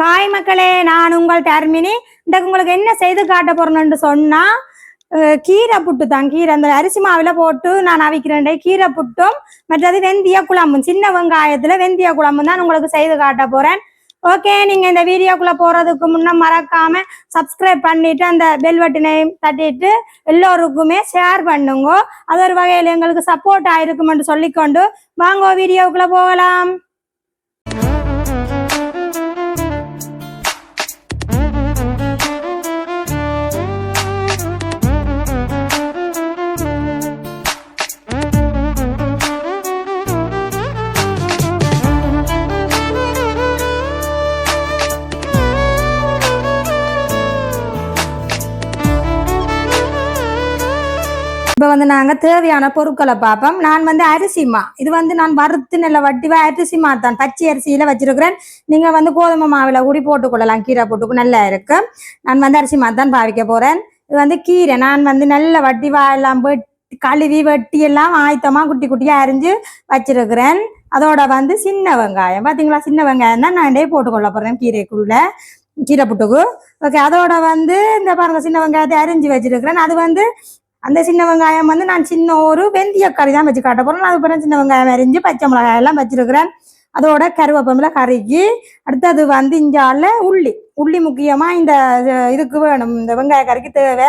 காய் மக்களே நான் உங்கள் டர்மினி இந்த உங்களுக்கு என்ன செய்து காட்ட போறேன்னு சொன்னா கீரை புட்டு தான் கீரை அந்த அரிசி மாவில் போட்டு நான் அவிக்கிறேன் கீரை புட்டும் மற்றது வெந்திய குழம்பும். சின்ன வெங்காயத்துல வெந்திய குழம்பும் தான் உங்களுக்கு செய்து காட்ட போறேன். ஓகே நீங்க இந்த வீடியோக்குள்ள போறதுக்கு முன்ன மறக்காம சப்ஸ்கிரைப் பண்ணிட்டு அந்த பெல் பட்டனையும் தட்டிட்டு எல்லோருக்குமே ஷேர் பண்ணுங்க. அது ஒரு வகையில் எங்களுக்கு சப்போர்ட் ஆயிருக்குமென்று சொல்லிக்கொண்டு வாங்க வீடியோக்குள்ள போகலாம். இப்போ வந்து நாங்கள் தேவையான பொருட்களை பார்ப்போம். நான் வந்து அரிசிமா இது வந்து நான் வறுத்து நல்ல வட்டிவா அரிசிமா தான். பச்சை அரிசியில் வச்சிருக்கிறேன். நீங்கள் வந்து கோதுமை மாவில் கூடி போட்டுக்கொள்ளலாம் கீரை போட்டுக்கு நல்லா இருக்கு. நான் வந்து அரிசிமா தான் பாவிக்க போகிறேன் இது வந்து கீரை. நான் வந்து நல்ல வட்டிவா எல்லாம் வெட்டி கழுவி வெட்டி எல்லாம் ஆயத்தமாக குட்டி குட்டியாக அரிஞ்சு வச்சிருக்கிறேன். அதோட வந்து சின்ன வெங்காயம். பார்த்தீங்களா சின்ன வெங்காயம் தான் நான் டே போட்டுக்கொள்ள போகிறேன் கீரைக்குள்ள. கீரை புட்டுக்கு. ஓகே அதோட வந்து இந்த பாருங்க சின்ன வெங்காயத்தை அரிஞ்சு வச்சிருக்கிறேன். அது வந்து அந்த சின்ன வெங்காயம் வந்து நான் சின்ன ஒரு வெந்தய கறி தான் வச்சு காட்ட போறேன். அதுக்கப்புறம் சின்ன வெங்காயம் அரிஞ்சு பச்சை மிளகாய் எல்லாம் வச்சிருக்கிறேன். அதோட கருவேப்பமில் கறிக்கு அடுத்தது வந்து இஞ்சால உள்ளி. உள்ளி முக்கியமா இந்த இது- இதுக்கு வேணும். இந்த வெங்காய கறிக்கு தேவை.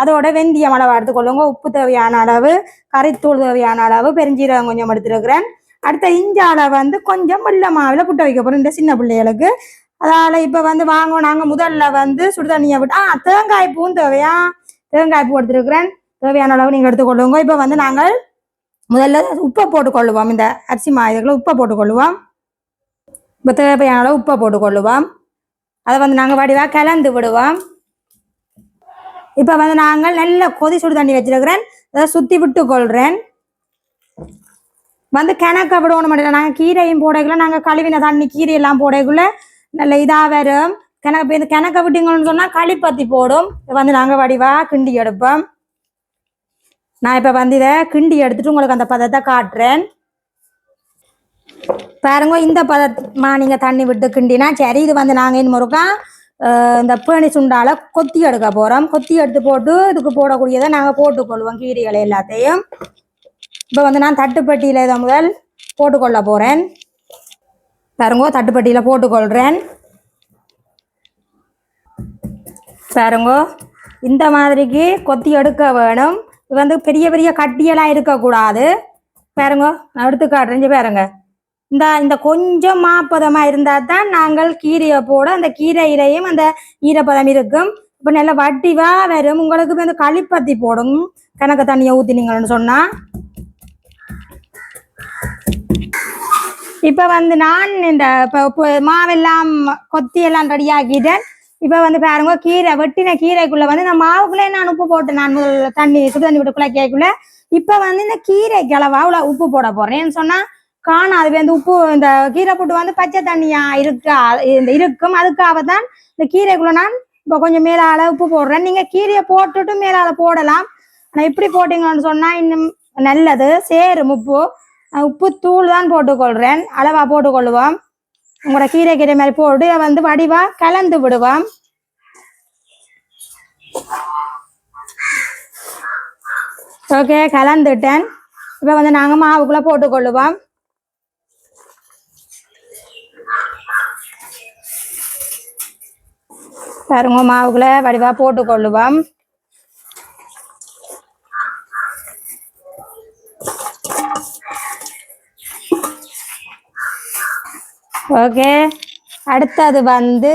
அதோட வெந்தயம் அளவு எடுத்துக்கொள்ளுங்க உப்பு தேவையான அளவு கறித்தூள் தேவையான அளவு பெருஞ்சீரகம் கொஞ்சம் எடுத்துருக்கிறேன். அடுத்த இஞ்சால வந்து கொஞ்சம் வெள்ளை மாவில் புட்ட வைக்க போகிறோம் இந்த சின்ன பிள்ளைகளுக்கு. அதால இப்ப வந்து வாங்க நாங்க முதல்ல வந்து சுடுதண்ணியை விட்டு ஆ தேங்காய் பூவும் தேவையா? தேங்காய் பூ எடுத்துருக்கிறேன். தேவையான அளவு நீங்கள் எடுத்துக்கொள்ளுங்க. இப்போ வந்து நாங்கள் முதல்ல உப்பை போட்டுக்கொள்ளுவோம். இந்த அரிசி மா இதுக்குள்ள உப்பை போட்டுக்கொள்ளுவோம். இப்போ தேவையான அளவு உப்பை போட்டுக்கொள்ளுவோம். அதை வந்து நாங்கள் வடிவாக கலந்து விடுவோம். இப்போ வந்து நாங்கள் நல்ல கொதி சுடு தண்ணி வச்சிருக்கிறேன். அதை சுற்றி விட்டு கொள்கிறேன் வந்து கிணக்க விடணும் மாட்டேன் நாங்கள் கீரையும் போடக்குள்ள நாங்கள் கழுவின தண்ணி கீரையெல்லாம் போடக்குள்ள நல்ல இதாக வரும். கிணக்க இந்த கிணக்க விட்டீங்கன்னு சொன்னால் களிப்பத்தி போடும். வந்து நாங்கள் வடிவாக கிண்டி எடுப்போம். நான் இப்போ வந்து இதை கிண்டி எடுத்துட்டு உங்களுக்கு அந்த பதத்தை காட்டுறேன். பாருங்க இந்த பதமா நீங்கள் தண்ணி விட்டு கிண்டினா சரி இது வந்து நாங்கள் இன்னும் ஒருக்கா இந்த பேணி சுண்டால கொத்தி எடுக்க போகிறோம் கொத்தி எடுத்து போட்டு இதுக்கு போடக்கூடியதை நாங்கள் போட்டுக்கொள்வோம் கீரைகளை எல்லாத்தையும். இப்போ வந்து நான் தட்டுப்பட்டியில் இதை முதல் போட்டுக்கொள்ள போகிறேன் பாருங்க தட்டுப்பட்டியில் போட்டுக்கொள்கிறேன் பாருங்க இந்த மாதிரிக்கு கொத்தி எடுக்க வேணும். இது வந்து பெரிய பெரிய கட்டியெல்லாம் இருக்கக்கூடாது. பாருங்க நான் எடுத்து காட்டுறேன் பாருங்க. இந்த இந்த கொஞ்சம் மாப்பதமா இருந்தா தான் நாங்கள் கீரையை போட அந்த கீரையிலையும் அந்த ஈரப்பதம் இருக்கும். இப்போ நல்லா வட்டிவா வரும். உங்களுக்கு வந்து களிப்பத்தி போடும். கணக்கு தண்ணியை ஊற்றினீங்கன்னு சொன்னா. இப்போ வந்து நான் இந்த இப்போ மாவெல்லாம் கொத்தி எல்லாம் ரெடியாக்கிட்டேன் இப்ப வந்து பாருங்க கீரை வெட்டின கீரைக்குள்ள வந்து நான் மாவுக்குள்ளே நான் உப்பு போட்டேன் நான் தண்ணி சுடு தண்ணி விட்டு குழைக்கக்குள்ள இப்ப வந்து இந்த கீரை கிளவா அவ்வளோ உப்பு போட போறேன்னு சொன்னா சொன்னா காணாது வந்து உப்பு இந்த கீரை போட்டு வந்து பச்சை தண்ணியா இருக்கா இந்த இருக்கும். அதுக்காக தான் இந்த கீரைக்குள்ள நான் இப்போ கொஞ்சம் மேலால உப்பு போடுறேன். நீங்க கீரையை போட்டுட்டு மேலால போடலாம். ஆனா இப்படி போட்டீங்கன்னு சொன்னா இன்னும் நல்லது. சேரும் உப்பு. உப்பு தூள் தான் போட்டுக்கொள்றேன். அளவா போட்டுக்கொள்வோம் உங்களோட கீரை கீரை மாதிரி போட்டு வந்து வடிவா கலந்து விடுவோம். ஓகே கலந்துட்டேன். இப்போ வந்து நாங்கள் மாவுக்குள்ள போட்டுக்கொள்ளுவோம். பாருங்க மாவுக்குள்ள வடிவா போட்டுக்கொள்ளுவோம். ஓகே. அடுத்தது வந்து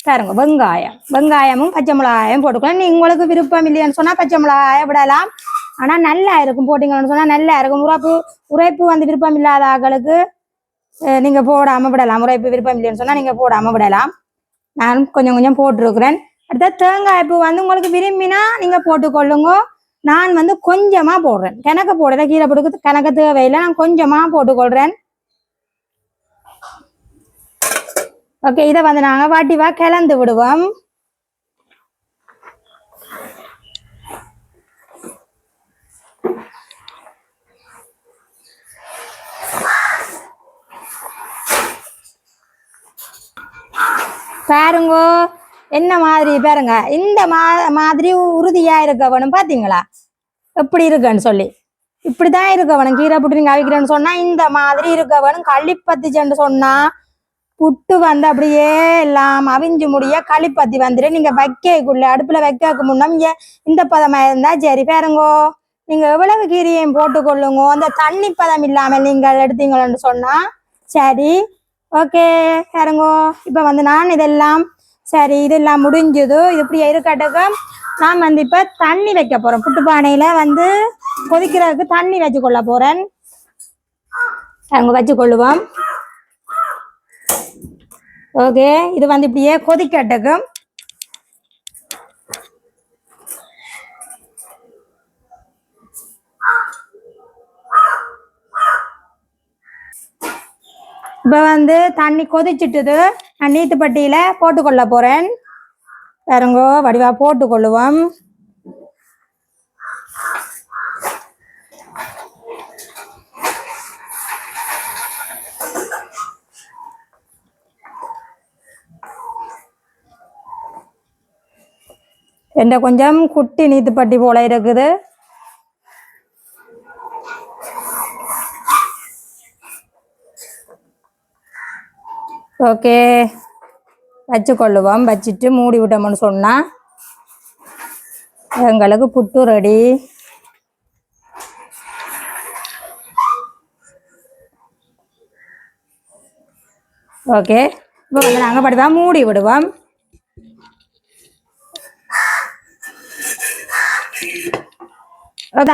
பாருங்க வெங்காயம். வெங்காயமும் பச்சை மிளகாயும் போட்டுக்கலாம் நீ உங்களுக்கு விருப்பம் இல்லையான்னு சொன்னா பச்சை மிளகாய விடலாம். ஆனா நல்லா இருக்கும் போட்டீங்கன்னு சொன்னா நல்லா இருக்கும். உரைப்பு உரைப்பு வந்து விருப்பம் இல்லாத ஆக்களுக்கு அஹ், நீங்க போடாம விடலாம். உரைப்பு விருப்பம் இல்லைன்னு சொன்னா நீங்க போடாம விடலாம். நான் கொஞ்சம் கொஞ்சம் போட்டிருக்கிறேன். அடுத்த தேங்காய் பூ வந்து உங்களுக்கு விரும்பினா நீங்க போட்டுக்கொள்ளுங்க. நான் வந்து கொஞ்சமா போடுறேன். கிணக்க போடுறேன் கீரை போட்டு கணக்கு தேவையில்லை. நான் கொஞ்சமா போட்டுக்கொள்றேன். ஓகே இதை வந்து நாங்க வாட்டிவா கிளந்து விடுவோம். பாருங்கோ என்ன மாதிரி பாருங்க இந்த மா மாதிரி உறுதியா இருக்கவனும் பாத்தீங்களா? எப்படி இருக்குன்னு சொல்லி. இப்படிதான் இருக்கவனும் கீரை புட்டு நீங்க அவிக்கிறேன்னு சொன்னா இந்த மாதிரி இருக்கவனும் வேணும் சொன்னா புட்டு வந்து அப்படியே எல்லாம் அவிஞ்சு முடிய களிப்பத்தி வந்துட்டு நீங்க வைக்கக்குள்ள அடுப்புல வைக்கக்கு முன்னா இங்க இந்த பதமா இருந்தா சரி. பாருங்கோ நீங்க எவ்வளவு கீரையும் போட்டுக்கொள்ளுங்க அந்த தண்ணி பதம் இல்லாம நீங்கள் எடுத்தீங்கன்னு சொன்னா சரி. ஓகே பாருங்கோ இப்ப வந்து நான் இதெல்லாம் சரி இதெல்லாம் முடிஞ்சது. இது இப்படி இருக்கட்டுக்கு நான் வந்து இப்ப தண்ணி வைக்க போறேன். புட்டு பானையில வந்து கொதிக்கிறதுக்கு தண்ணி வச்சு கொள்ள போறேன். வச்சு கொள்ளுவோம் ஓகே இது வந்து இப்படியே கொதிக்கட்டக்கும் இப்போ வந்து தண்ணி கொதிச்சிட்டுது. நான் நீத்துப்பட்டியில போட்டுக்கொள்ள போறேன். பாருங்கோ வடிவா போட்டுக்கொள்ளுவோம். என்ற கொஞ்சம் குட்டி நீத்துப்பட்டி போல இருக்குது ஓகே வச்சுக்கொள்ளுவோம் வச்சுட்டு மூடி விட்டோம்னு சொன்னா. எங்களுக்கு புட்டு ரெடி ஓகே இப்போ வந்து நாங்கள் படிதான் மூடி விடுவோம் அது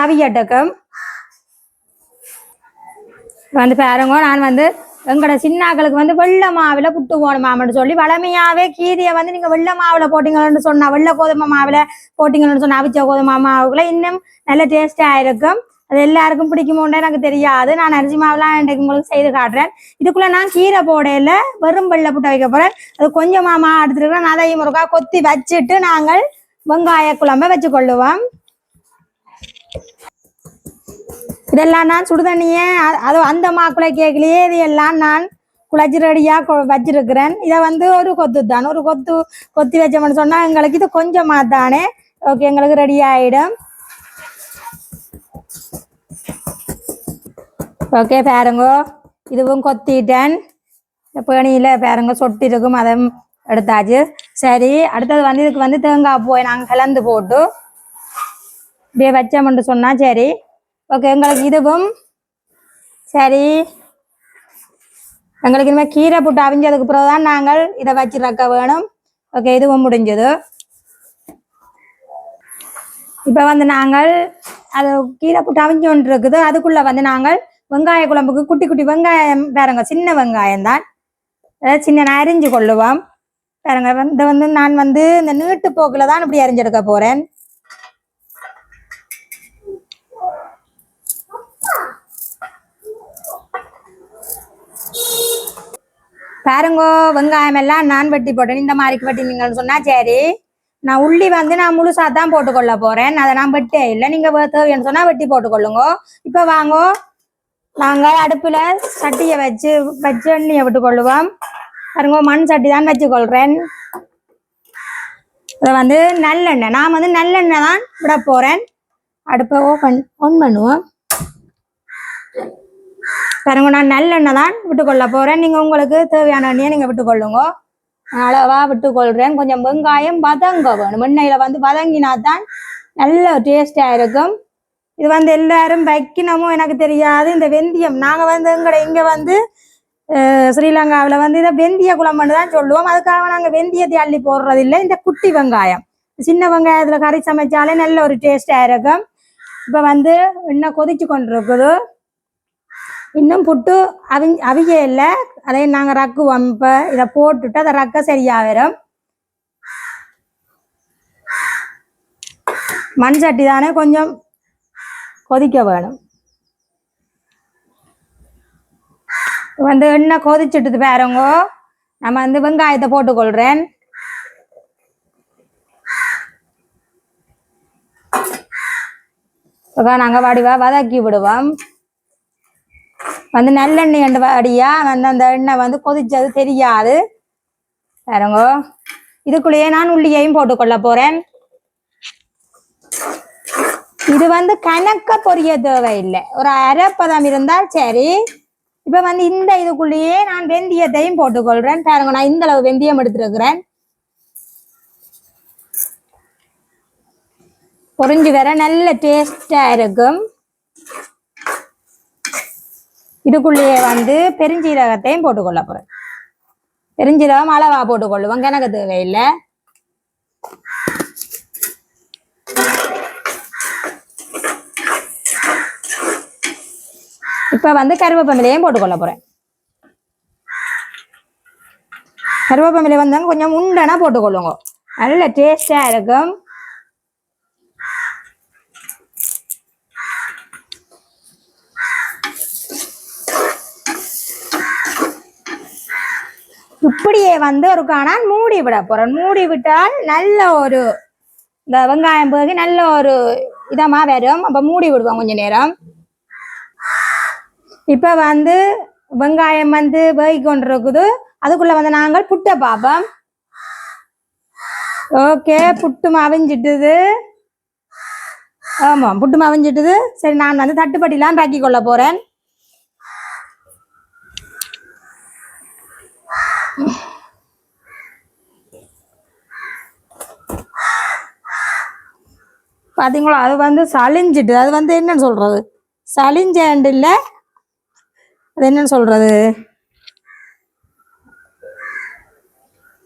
வந்து பாருங்க நான் வந்து எங்களோட சின்னாக்களுக்கு வந்து வெள்ளை மாவுல புட்டு போடணுமாம்னு சொல்லி வளமையாவே கீரியை வந்து நீங்க வெள்ளை மாவுல போட்டீங்கன்னு சொன்னா வெள்ள கோதுமை மாவுல போட்டீங்கன்னு சொன்னா அவிச்ச கோதுமை மாவுக்குள்ள இன்னும் நல்ல டேஸ்டா இருக்கும். அது எல்லாருக்கும் பிடிக்குமோன்னு எனக்கு தெரியாது. நான் அரிசி மாவுலாம் இன்றைக்கு உங்களுக்கு செய்து காட்டுறேன். இதுக்குள்ள நான் கீரை போடையில வெறும் வெள்ளை புட்டை வைக்க போறேன். அது கொஞ்சமா மா எடுத்துருக்கோம் அதையும் ஒருக்கா கொத்தி வச்சுட்டு நாங்கள் வெங்காய குழம்ப வச்சு கொள்ளுவோம் இதெல்லாம் நான் சுடுதண்ணியே அது அந்த மாக்குள்ள கேட்கலையே இது எல்லாம் நான் குழச்சி ரெடியாக வச்சிருக்கிறேன். இதை வந்து ஒரு கொத்து தான். ஒரு கொத்து கொத்தி வச்சோம்னு சொன்னால் எங்களுக்கு இது கொஞ்சமாக தானே. ஓகே எங்களுக்கு ரெடி ஆகிடும் ஓகே பாருங்கோ. இதுவும் கொத்திட்டேன். பேணியில் பாருங்க சொட்டி இருக்கும் அதை எடுத்தாச்சு. சரி அடுத்தது வந்து இதுக்கு வந்து தேங்காய் போய் நாங்கள் கலந்து போட்டு இப்படியே வச்சோம்னு சொன்னால் சரி. ஓகே எங்களுக்கு இதுவும் சரி. எங்களுக்கு இனிமேல் கீரை புட்டு அவிஞ்சதுக்கு பிறகு தான் நாங்கள் இதை வச்சு ரக்க வேணும். ஓகே இதுவும் முடிஞ்சது. இப்போ வந்து நாங்கள் அது கீரை புட்டு அவிஞ்சு ஒன்று இருக்குது அதுக்குள்ளே வந்து நாங்கள் வெங்காய குழம்புக்கு குட்டி குட்டி வெங்காயம் பாருங்க சின்ன வெங்காயம் தான். அதாவது சின்ன அரிஞ்சு கொள்ளுவோம். பாருங்க இந்த வந்து நான் வந்து இந்த நீட்டு போக்கில் தான் இப்படி அரிஞ்செடுக்க போகிறேன் பாருங்கோ வெங்காயம் எல்லாம் நான் வெட்டி போட்டேன். இந்த மாதிரிக்கு வெட்டினீங்கன்னு சொன்னா சரி. நான் உள்ளி வந்து நான் முழுசா தான் போட்டுக்கொள்ள போறேன். அதை நான் வெட்டே இல்லை. நீங்க வே- தேவைன்னு சொன்னா வெட்டி போட்டுக்கொள்ளுங்க. இப்ப வாங்கோ. நாங்க அடுப்புல சட்டியை வச்சு வச்சு எண்ணெயை விட்டுக்கொள்ளுவோம். பாருங்க மண் சட்டி தான் வச்சுக்கொள்றேன். இதை வந்து நல்லெண்ணெய். நான் வந்து நல்லெண்ணெய் தான் விட போறேன். அடுப்பை ஓப்பன் ஆன் பண்ணுவோம். பாருங்க நான் நல்லெண்ணெய் தான் விட்டுக்கொள்ள போறேன். நீங்க உங்களுக்கு தேவையான எண்ணெயை நீங்க விட்டுக்கொள்ளுங்க. நான் அளவா விட்டுக்கொள்றேன். கொஞ்சம் வெங்காயம் வதங்க வேணும். எண்ணெயில வந்து வதங்கினா தான் நல்ல டேஸ்டா இருக்கும். இது வந்து எல்லாரும் வைக்கணுமோ எனக்கு தெரியாது. இந்த வெந்தயம் நாங்க வந்து எங்களை இங்க வந்து ஸ்ரீலங்காவில் வந்து இதை வெந்திய குழம்புன்னு தான் சொல்லுவோம். அதுக்காக நாங்கள் வெந்தயத்தை அள்ளி போடுறது இல்லை இந்த குட்டி வெங்காயம். சின்ன வெங்காயத்தில் கறி சமைச்சாலே நல்ல ஒரு டேஸ்டாக இருக்கும். இப்போ வந்து இன்னும் கொதிச்சு கொண்டிருக்குது. இன்னும் புட்டு அவி அவிய இல்லை. அதை நாங்கள் ரக்குவோம். இப்போ இதை போட்டுட்டு அதை ரக்க சரியாகிடும் வரும். மண் சட்டி தானே கொஞ்சம் கொதிக்க வேணும். வந்து எண்ணெய் கொதிச்சுட்டு பாருங்க. நம்ம வந்து வெங்காயத்தை போட்டுக்கொள்றேன். நாங்கள் வடிவாக வதக்கி விடுவோம். வந்து நல்லெண்ணெய் என்ற அடியா வந்து அந்த எண்ணெய் வந்து கொதிச்சது தெரியாது. பாருங்க. இதுக்குள்ளேயே நான் உள்ளியையும் போட்டுக்கொள்ள போறேன். இது வந்து கணக்க பொரிய தேவையில்லை. ஒரு அரைப்பதம் இருந்தால் சரி. இப்ப வந்து இந்த இதுக்குள்ளேயே நான் வெந்தயத்தையும் போட்டுக்கொள்றேன். பாருங்க நான் இந்த அளவு வெந்தயம் எடுத்துருக்கிறேன். பொரிஞ்சு வர நல்ல டேஸ்டா இருக்கும். இதுக்குள்ளேயே வந்து பெருஞ்சீரகத்தையும் போட்டுக்கொள்ள போறேன். பெருஞ்சீரகம் அளவா போட்டுக்கொள்ளுவோம். கிணக்கு தேவையில்லை. இப்ப வந்து கருவேப்பமிலையும் போட்டுக்கொள்ள போறேன். கருவேப்பமிலை வந்தாங்க கொஞ்சம் உண்டனா போட்டுக்கொள்ளுங்க. நல்ல டேஸ்டா இருக்கும். இப்படியே வந்து ஒரு காணான் மூடி விட போறேன் மூடி விட்டால் நல்ல ஒரு இந்த வெங்காயம் போகி நல்ல ஒரு இதமா வரும். அப்ப மூடி விடுவோம் கொஞ்ச நேரம். இப்ப வந்து வெங்காயம் வந்து வேகி கொண்டிருக்குது. அதுக்குள்ள வந்து நாங்கள் புட்டை பார்ப்போம் ஓகே புட்டு அவிஞ்சிட்டுது ஆமா புட்டு அவிஞ்சிட்டுது சரி நான் வந்து தட்டுப்பட்டிலாம் பாக்கி கொள்ள போறேன். பார்த்தீங்களா அது வந்து சளிஞ்சிட்டு அது வந்து என்னன்னு சொல்கிறது சளிஞ்சேண்டு இல்லை அது என்னன்னு சொல்கிறது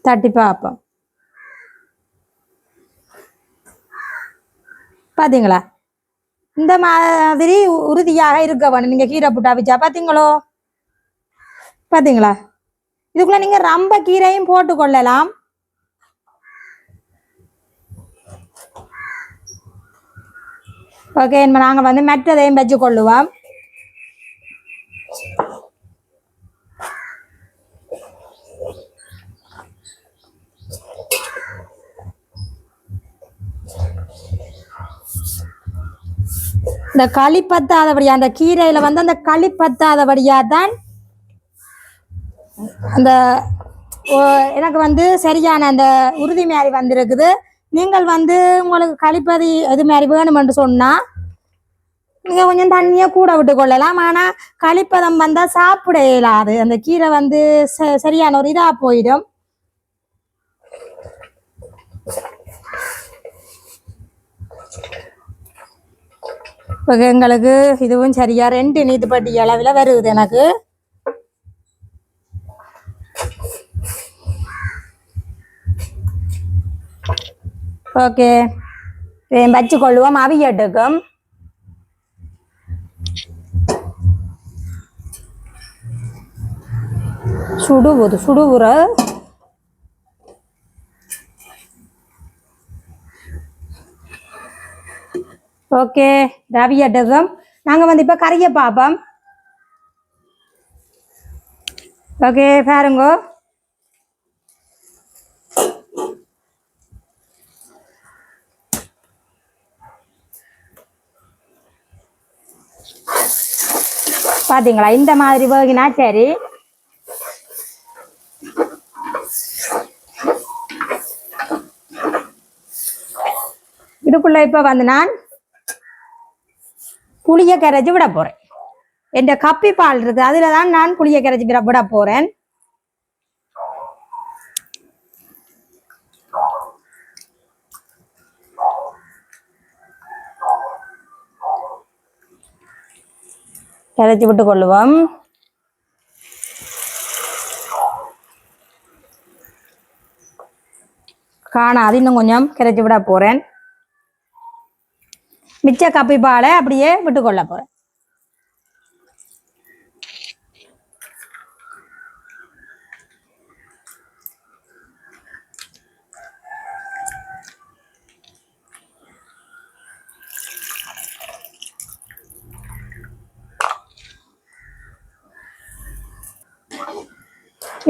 தட்டி பார்ப்போம். பார்த்தீங்களா இந்த மாதிரி உறுதியாக இருக்க வேணும். நீங்கள் கீரை புட்டா வச்சா பார்த்தீங்களோ பார்த்தீங்களா இதுக்குள்ளே நீங்கள் ரொம்ப கீரையும் போட்டு கொள்ளலாம் ஓகே நாங்கள் வந்து மெட்டதையும் வச்சு கொள்ளுவோம் இந்த களி பத்தாதபடியா அந்த கீரையில வந்து அந்த களி பத்தாதபடியா தான் அந்த ஓ, எனக்கு வந்து சரியான அந்த உறுதி மாதிரி வந்திருக்குது. நீங்கள் வந்து உங்களுக்கு கழிப்பதி இது மாதிரி வேணுமென்று சொன்னால் நீங்கள் கொஞ்சம் தண்ணியை கூட விட்டு கொள்ளலாம். ஆனால் கழிப்பதம் வந்தால் சாப்பிட இயலாது. அந்த கீரை வந்து ச- சரியான ஒரு இதாக போயிடும். இப்போ எங்களுக்கு இதுவும் சரியா ரெண்டு நீதிப்பட்டி அளவில் வருது எனக்கு. ஓகே. வச்சு கொள்ளுவோம் அவியட்டுக்கும் சுடுவது சுடுவுற. ஓகே ரவி அடகம் நாங்கள் வந்து இப்போ கறியை பார்ப்போம். ஓகே பாருங்கோ. பாத்தீங்களா? இந்த மாதிரி வேகினா சரி. இதுக்குள்ள இப்ப வந்து நான் புளிய கரைச்சி விட போறேன். என் கப்பி பால் இருக்கு அதுல தான் நான் புளிய கரைச்சி விட விட போறேன். இறச்சி விட்டு கொள்ளுவோம். காணாது இன்னும் கொஞ்சம் கரைச்சி விட போகிறேன் மிச்ச கப்பி பாலை அப்படியே விட்டு கொள்ள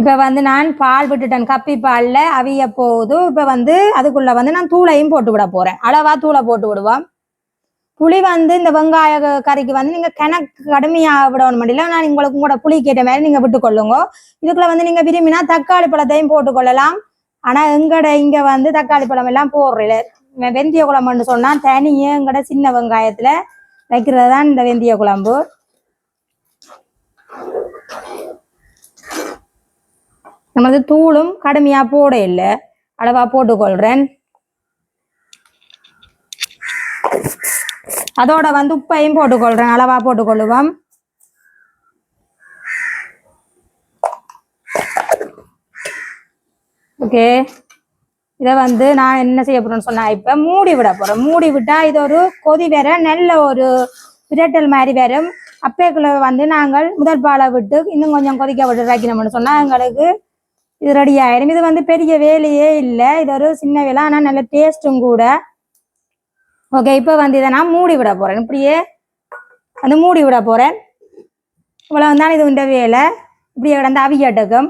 இப்ப வந்து நான் பால் விட்டுட்டேன் கப்பி பால்ல அவிய போகுது இப்ப வந்து அதுக்குள்ள வந்து நான் தூளையும் போட்டு விட போறேன். அளவா தூளை போட்டு விடுவோம். புளி வந்து இந்த வெங்காய கறிக்கு வந்து நீங்க கிணக்கு கடுமையாக விடணும் முடியல நான் உங்களுக்கு கூட புளி கேட்ட மாதிரி நீங்க விட்டுக்கொள்ளுங்க இதுக்குள்ள வந்து நீங்க விரும்பினா தக்காளி பழத்தையும் போட்டுக்கொள்ளலாம் ஆனா எங்கட இங்க வந்து தக்காளி பழம் எல்லாம் போடுறல வெந்தய குழம்புன்னு சொன்னா தனியே எங்கட சின்ன வெங்காயத்துல வைக்கிறது தான் இந்த வெந்தய குழம்பு. நமது தூளும் கடுமையா போட இல்லை. அளவா போட்டுக்கொள்றேன். அதோட வந்து உப்பையும் போட்டுக்கொள்றேன். அளவா போட்டுக்கொள்ளுவோம். ஓகே. இதை வந்து நான் என்ன செய்ய போறேன்னு சொன்னா இப்ப மூடி விட போறேன். மூடி விட்டா இது ஒரு கொதி வேற நல்ல ஒரு பிரட்டல் மாதிரி வரும். அப்பேக்குள்ள வந்து நாங்கள் முதல் பாலை விட்டு இன்னும் கொஞ்சம் கொதிக்க விட்டு வைக்கணும்னு சொன்னா எங்களுக்கு இது ரெடி ஆயிடும் இது வந்து பெரிய வேலையே இல்லை. இது ஒரு சின்ன வேலை ஆனால் நல்ல டேஸ்ட்டும் கூட. ஓகே இப்போ வந்து இதை நான் மூடி விட போகிறேன் இப்படியே வந்து மூடி விட போகிறேன் இவ்வளோ தான் இது உண்ட வேலை. இப்படியே கிடந்து அவியட்டுக்கும்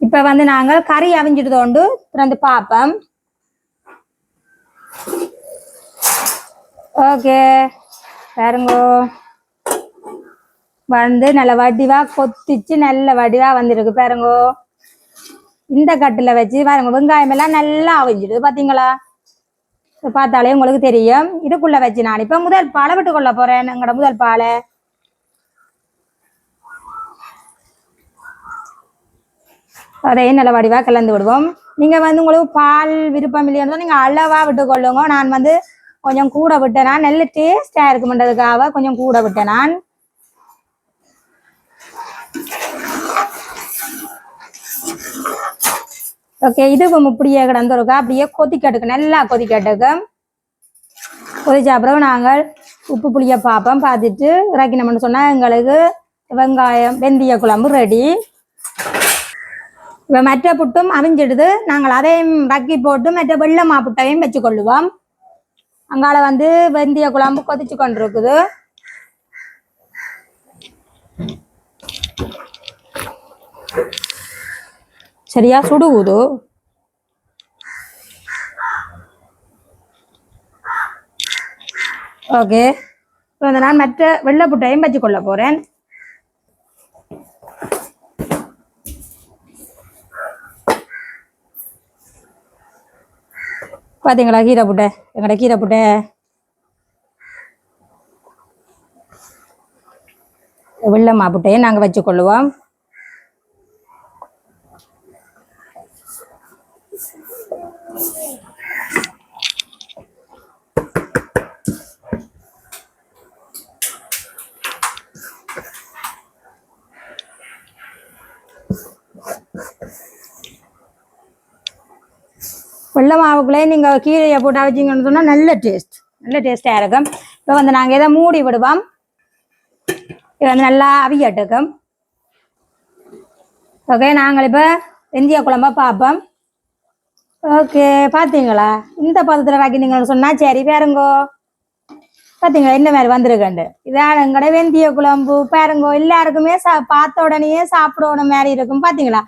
இப்போ வந்து நாங்கள் கறி அவிஞ்சிட்டு தோண்டு திறந்து பார்ப்போம். ஓகே பாருங்கோ. வந்து நல்ல வடிவாக கொத்திச்சு நல்ல வடிவாக வந்திருக்கு. பாருங்கோ. இந்த கட்டுல வச்சு பாருங்க வெங்காயம் எல்லாம் நல்லா அவிஞ்சிடுது. பாத்தீங்களா? பார்த்தாலே உங்களுக்கு தெரியும். இதுக்குள்ள வச்சு நான் இப்ப முதல் பாலை விட்டு கொள்ள போறேன். எங்களோட முதல் பாலை. அதையும் நல்ல வடிவா கலந்து விடுவோம். நீங்க வந்து உங்களுக்கு பால் விருப்பம் இல்லையா நீங்க அளவா விட்டு கொள்ளுங்க நான் வந்து கொஞ்சம் கூட விட்டேன் நான் நல்ல டேஸ்டா இருக்குமென்றதுக்காக கொஞ்சம் கூட விட்டேன் நான். ஓகே இதுவும் இப்படியே கிடந்துருக்கா அப்படியே கொதிக்கட்டுக்கு நல்லா கொதிக்கட்டுக்கு கொதிச்ச அப்புறம் நாங்கள் உப்பு புளியை பார்ப்போம் பார்த்துட்டு இறக்கினோம்னு சொன்னால் எங்களுக்கு வெங்காயம் வெந்தய குழம்பு ரெடி இப்போ மற்ற புட்டும் அவிஞ்சிடுது. நாங்கள் அதையும் ரக்கி போட்டு மற்ற வெள்ளை மாப்புட்டையும் வச்சுக்கொள்ளுவோம். அங்கால வந்து வெந்தய குழம்பு கொதிச்சு கொண்டிருக்குது. சரியா சுடுகுது ஓகே. இப்போ வந்து நான் மற்ற வெள்ளை புட்டையும் வச்சு கொள்ள போகிறேன் பார்த்தீங்களா கீரை புட்டை? எங்களோட கீரை புட்டை. வெள்ளை மாப்புட்டையை நாங்கள் வச்சு கொள்ளுவோம் வெள்ளை மாவுக்குள்ளே நீங்கள் கீரையை போட்டு அரைச்சிங்கன்னு சொன்னால் நல்ல டேஸ்ட் நல்ல டேஸ்ட்டாக இருக்கும். இப்போ வந்து நாங்கள் இதை மூடி விடுவோம். இது வந்து நல்லா அவியட்டுக்கும் ஓகே நாங்கள் இப்போ வெந்தய குழம்பா பார்ப்போம். ஓகே பார்த்தீங்களா இந்த பதத்தில் நீங்க சொன்னால் சரி பாருங்கோ. பார்த்தீங்களா என்ன மாதிரி வந்திருக்கண்டு இதான் எங்கட வெந்திய குழம்பு பாருங்கோ. எல்லாருக்குமே சா பார்த்த உடனேயே சாப்பிடணும் மாதிரி இருக்கும். பார்த்தீங்களா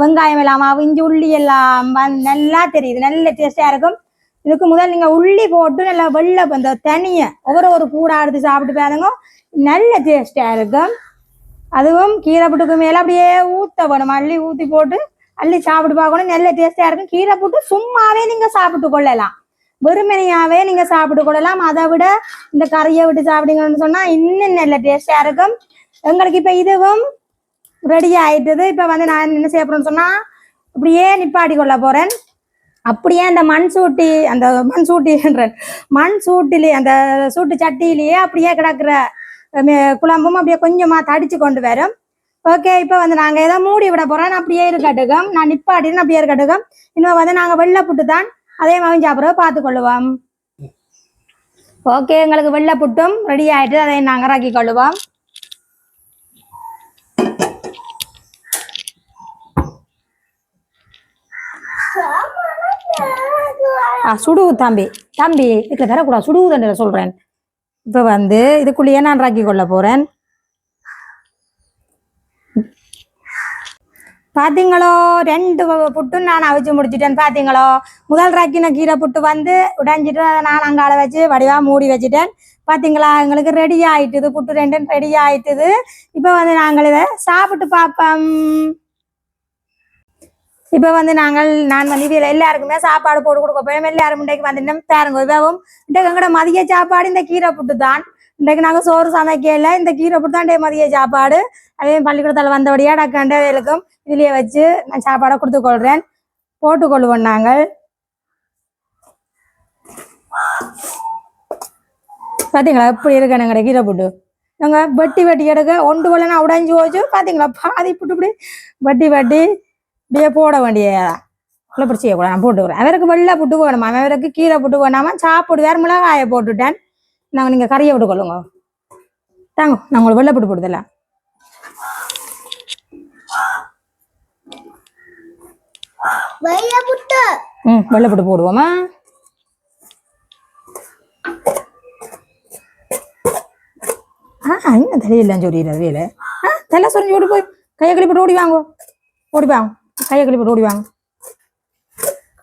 வெங்காயம் எல்லாம் இஞ்சி உள்ளி எல்லாம் நல்லா தெரியுது. நல்ல டேஸ்டா இருக்கும். இதுக்கு முதல் நீங்க உள்ளி போட்டு நல்லா வெள்ளை அந்த தனியை ஒவ்வொரு ஒரு கூடா எடுத்து சாப்பிட்டு பாருங்க. நல்ல டேஸ்டா இருக்கும். அதுவும் கீரை புட்டுக்கு மேல அப்படியே ஊத்த வேணும் அள்ளி ஊத்தி போட்டு அள்ளி சாப்பிட்டு பார்க்கணும். நல்ல டேஸ்டா இருக்கும். கீரை போட்டு சும்மாவே நீங்க சாப்பிட்டு கொள்ளலாம். வெறுமனையாவே நீங்க சாப்பிட்டு கொள்ளலாம். அதை விட இந்த கறியை விட்டு சாப்பிடுங்கன்னு சொன்னா இன்னும் நல்ல டேஸ்டா இருக்கும். எங்களுக்கு இப்ப இதுவும் ரெடி ஆயிட்டது. இப்ப வந்து நான் என்ன செய்ய போறேன்னு சொன்னா அப்படியே நிப்பாட்டி கொள்ள போறேன். அப்படியே அந்த மண் சூட்டி அந்த மண் சூட்டின்றேன். மண் சூட்டிலே அந்த சூட்டு சட்டியிலேயே அப்படியே கிடக்குற மே- குழம்பும் அப்படியே கொஞ்சமா தடிச்சு கொண்டு வரும். ஓகே இப்போ வந்து நாங்க ஏதோ மூடி விட போறோம். அப்படியே இருக்கட்டுக்கும் நான் நிப்பாட்டின்னு அப்படியே இருக்கட்டுக்கும் இன்னும் வந்து நாங்க வெள்ளை புட்டு தான் அதே மாதிரி அப்புறம் பார்த்து கொள்ளுவோம் ஓகே எங்களுக்கு வெள்ளை புட்டும் ரெடி ஆயிட்டு அதை நாங்க ராக்கி கொள்ளுவோம். ஆ சுடுவு தம்பி. தம்பி இதுல தரக்கூடாது. சுடுவுதண்டு சொல்றேன். இப்போ வந்து இதுக்குள்ளேயே நான் ராக்கி கொள்ள போறேன். பாத்தீங்களோ? ரெண்டு புட்டும் நான் அவிச்சு முடிச்சிட்டேன் பாத்தீங்களோ? முதல் ரக்கின கீரை புட்டு வந்து உடைஞ்சிட்டு அதை நான் அங்கால வச்சு வடிவா மூடி வச்சுட்டேன். பாத்தீங்களா? எங்களுக்கு ரெடி ஆயிட்டுது. புட்டு ரெண்டும் ரெடி ஆயிட்டுது. இப்போ வந்து நாங்கள் இதை சாப்பிட்டு பார்ப்போம் இப்போ வந்து நாங்கள் நான் வந்து இதில் எல்லாருக்குமே சாப்பாடு போட்டு கொடுக்க போய் எல்லாரும் இன்றைக்கு வந்து இன்னும் பாருங்க இவ்வளவும். இன்றைக்கு எங்களோட மதிய சாப்பாடு இந்த கீரை புட்டு தான் இன்றைக்கு நாங்கள் சோறு சமைக்கல. இந்த கீரை புட்டு தான் இன்றைக்கு மதிய சாப்பாடு. அதே பள்ளிக்கூடத்தில் வந்தபடியாக டக்காண்ட வேலுக்கும் இதுலயே வச்சு நான் சாப்பாடை கொடுத்து கொள்றேன் போட்டுக்கொள்வோம் நாங்கள். பார்த்தீங்களா எப்படி இருக்கு நாங்கள் கீரை புட்டு? நாங்கள் வெட்டி வெட்டி எடுக்க ஒன்று கொள்ளனா உடைஞ்சு போச்சு. பார்த்தீங்களா பாதி இப்படி இப்படி வெட்டி வெட்டி இப்படியே போட வேண்டியதான் இல்லை இப்படி கூட நான் போட்டுக்கிறேன். அவருக்கு வெள்ளை புட்டு போகணுமா அவருக்கு கீரை புட்டு வேணாமா? சாப்பிடு வேற மிளகாயை போட்டுட்டேன். நாங்கள் நீங்கள் கறியை விட்டு கொள்ளுங்க தாங்க நான் உங்களுக்கு வெள்ளை புட்டு போடுதலாம் வெள்ளை புட்டு ம் வெள்ளை புட்டு போடுவோமா? ஆ இன்னும் தெரியலன்னு சொல்லிடுறது வேலை? ஆ தலை சொரிஞ்சு ஓடி போய் கையை கழிப்பிட்டு ஓடி வாங்கோ. ஓடி வாங்க கையை கழிப்பிட்டு ஓடி வாங்க.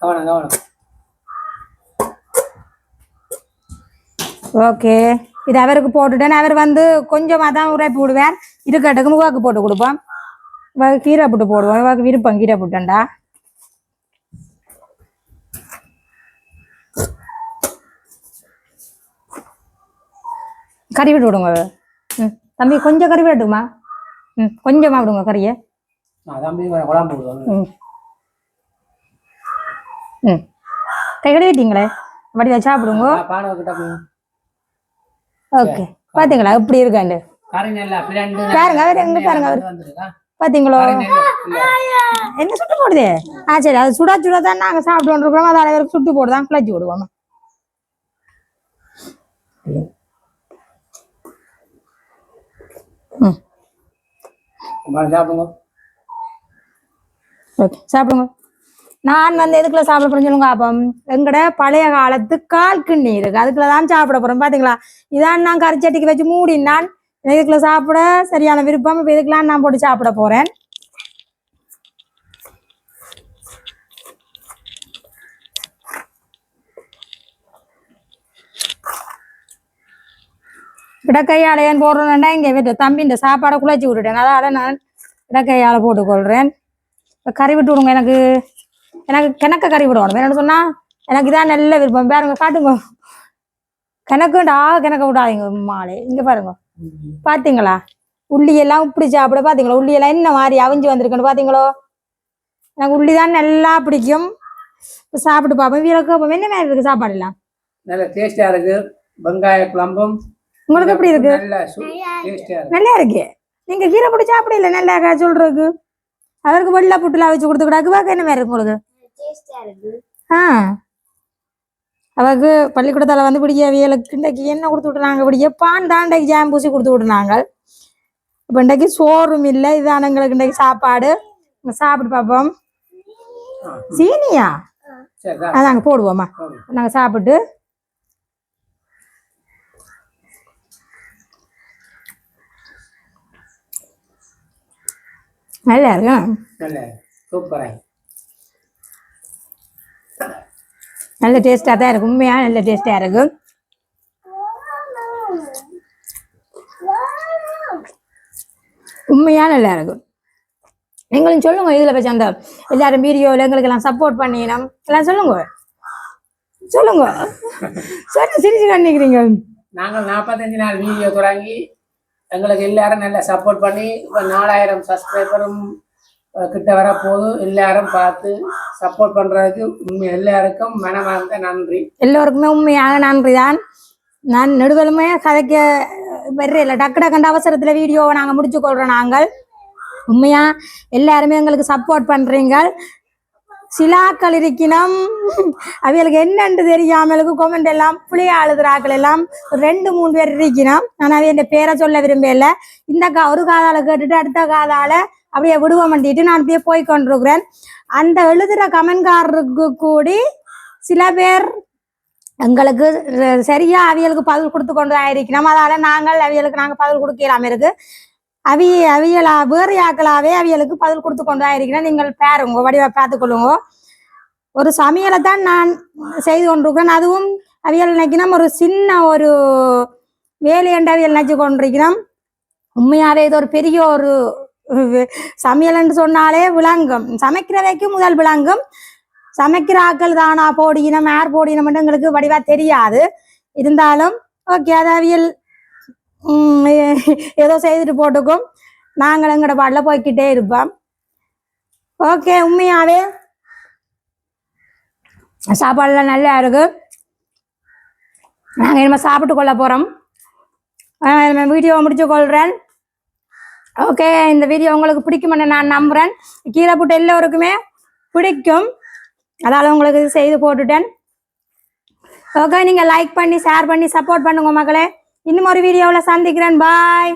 கவனம் கவனம். ஓகே. இது அவருக்கு போட்டுட்டேன். அவர் வந்து கொஞ்சமாக தான் உரைப்பு விடுவேன் இருக்கட்டுக்கு முகாக்கு போட்டு கொடுப்போம். கீரை புட்டு போடுவோம். இவருக்கு விருப்பம் கீரை புட்டண்டா. கறி விட்டு விடுங்க ம் தம்பி கொஞ்சம் கறி விட்டுமா ம் கொஞ்சமாக விடுங்க கறியை. ம். ம். கை கழுவிட்டீங்களே? வடிவா சாப்பிடுங்க. ஓகே. பாத்தீங்களா? எப்படி இருக்காண்டு? பாருங்க, அவர் எங்க பாருங்க, அவர். பாத்தீங்களோ. என்ன சுட்டு போடுதே? ஆ சரி அது சுடா சுடா தான் நாங்க சாப்பிட்டு இருக்கிறோம் அதை அளவுக்கு சுட்டு போடுதான் கிளச்சி விடுவோம் ம் அம்மா, சாப்பிடுங்க. ஓகே சாப்பிடுங்க. நான் வந்து எதுக்குள்ள சாப்பிட போறேன்னு சொல்லுங்க அப்போ எங்கட பழைய காலத்து கால் கிண்ணி இருக்கு அதுக்குள்ள தான் சாப்பிட போறோம் பாத்தீங்களா? இதான் நான் கரிச்சட்டிக்கு வச்சு மூடினான். இதுக்குள்ள சாப்பிட சரியான விருப்பம்? இப்போ இதுக்கெல்லாம் நான் போட்டு சாப்பிட போறேன்? இடக்கையால ஏன் போடுறேன்னா இங்க வீட்டு தம்பி இந்த சாப்பாடை குழச்சி விட்டுட்டேன் அதால நான் இடக்கையால போட்டுக்கொள்கிறேன் இப்ப கறி விட்டு விடுங்க எனக்கு எனக்கு கிணக்க கறி விடணும் என்னன்னு சொன்னா எனக்கு இதான் நல்ல விருப்பம் பாருங்க காட்டுங்க கிணக்குண்டா கிணக்க விடாதீங்க மாலை இங்கே பாருங்க பாத்தீங்களா உள்ளி எல்லாம் இப்படி சாப்பிட பாத்தீங்களா உள்ளி எல்லாம் என்ன மாதிரி அவிஞ்சு வந்திருக்குன்னு பார்த்தீங்களோ எனக்கு உள்ளி தான் நல்லா பிடிக்கும் இப்போ சாப்பிட்டு பார்ப்போம் வீரக்கு என்ன மாதிரி இருக்கு சாப்பாடு எல்லாம் நல்ல இருக்குது வெங்காய குழம்பும் உங்களுக்கு எப்படி இருக்கு? நல்ல இருக்கு. நல்லா இருக்கு. நீங்க கீரை போட்டு சாப்பிடல நல்லா இருக்கா சொல்றதுக்கு? அவருக்கு வெள்ளை புட்டுலாம் வச்சு கொடுத்துக்கூடாது வாக்கு என்ன மாதிரி இருக்கு உங்களுக்கு? ஆ அவருக்கு பள்ளிக்கூடத்தில் வந்து பிடிக்க அவியலுக்கு இன்றைக்கு என்ன கொடுத்து விட்டுனாங்க? பிடிக்க பான் தான் இன்றைக்கு ஜாம் பூசி கொடுத்து விட்டுனாங்க. இப்போ இன்றைக்கு சோறும் இல்லை. இதான் எங்களுக்கு இன்றைக்கு சாப்பாடு. சாப்பிட்டு பார்ப்போம் சீனியா? அதாங்க போடுவோம்மா. நாங்கள் சாப்பிட்டு நல்லா இருக்கும் நல்ல சூப்பரா நல்ல டேஸ்டாக தான் இருக்கும் உண்மையாக நல்ல டேஸ்டாக இருக்கும் உண்மையா நல்லா இருக்கும் நீங்களும் சொல்லுங்க இதில் வச்சு அந்த எல்லாரும் வீடியோவில் எங்களுக்கு எல்லாம் சப்போர்ட் பண்ணினோம் எல்லாம் சொல்லுங்க. சொல்லுங்க. சொல்லு சிரிச்சு கண்டிக்கிறீங்க நாங்கள் நாற்பத்தஞ்சு நாள் வீடியோ தொடங்கி எங்களுக்கு எல்லாரும் நல்லா சப்போர்ட் பண்ணி இப்போ நாலாயிரம் சப்ஸ்கிரைபரும் கிட்ட வரப்போது எல்லாரும் பார்த்து சப்போர்ட் பண்றதுக்கு உண்மை எல்லாருக்கும் மனமார்ந்த நன்றி. எல்லோருக்குமே உண்மையாக நன்றி தான் நான் நெடுவலுமே கதைக்க வர்றேன் டக்கு டக்குண்ட அவசரத்தில் வீடியோவை நாங்கள் முடிச்சு கொள்கிறோம் நாங்கள். உண்மையா? எல்லாருமே எங்களுக்கு சப்போர்ட் பண்றீங்க சிலாக்கள் இருக்கணும் அவைகளுக்கு என்னன்னு தெரியாமலுக்கு கொமெண்ட் எல்லாம் புளிய அழுதுறாக்கள் எல்லாம். ரெண்டு மூணு பேர் இருக்கணும் நான் என் பேரை சொல்ல விரும்பல இந்த கா ஒரு காதால கேட்டுட்டு அடுத்த காதால அப்படியே விடுவ மாட்டிட்டு நான் அப்படியே போய் கொண்டிருக்கிறேன். அந்த எழுதுற கமெண்ட்காரருக்கு கூடி சில பேர் எங்களுக்கு சரியா அவியலுக்கு பதில் கொடுத்து கொண்டு ஆயிருக்கணும் அதால நாங்கள் அவியலுக்கு நாங்கள் பதில் கொடுக்கலாம் இருக்கு. அவி அவியலா வேறு ஆக்களாவே அவியலுக்கு பதில் கொடுத்து கொண்டு இருக்கிறேன் நீங்கள் பாருங்க வடிவா பார்த்துக்கொள்ளுங்க ஒரு சமையலை தான் நான் செய்து கொண்டிருக்கிறேன். அதுவும் அவியல் நினைக்கணும் ஒரு சின்ன ஒரு வேலையண்ட அவியல் நினைச்சு கொண்டிருக்கிறோம். உண்மையாவே இது ஒரு பெரிய ஒரு வே- சமையல்னு சொன்னாலே விளங்கும். சமைக்கிறவைக்கு முதல் விளங்கும். சமைக்கிற ஆக்கள் தானா போடினம் ஏர் போடினம் எங்களுக்கு வடிவா தெரியாது. இருந்தாலும் ஓகே அது அவியல் ஏதோ செய்துட்டு போட்டுக்கும். நாங்கள் எங்கட பாட்டில் போய்க்கிட்டே இருப்போம். ஓகே உண்மையாவே சாப்பாடுலாம் நல்லா இருக்கு. நாங்கள் இனிமேல் சாப்பிட்டு கொள்ள போகிறோம் வீடியோ முடிச்சு கொள்கிறேன் ஓகே இந்த வீடியோ உங்களுக்கு பிடிக்கும்னு நான் நம்புகிறேன் கீழே போட்டு எல்லோருக்குமே பிடிக்கும். அதால் உங்களுக்கு இது செய்து போட்டுட்டேன். ஓகே நீங்கள் லைக் பண்ணி ஷேர் பண்ணி சப்போர்ட் பண்ணுங்க மக்களே. இன்னும் ஒரு வீடியோவில் சந்திக்கிறேன். பாய்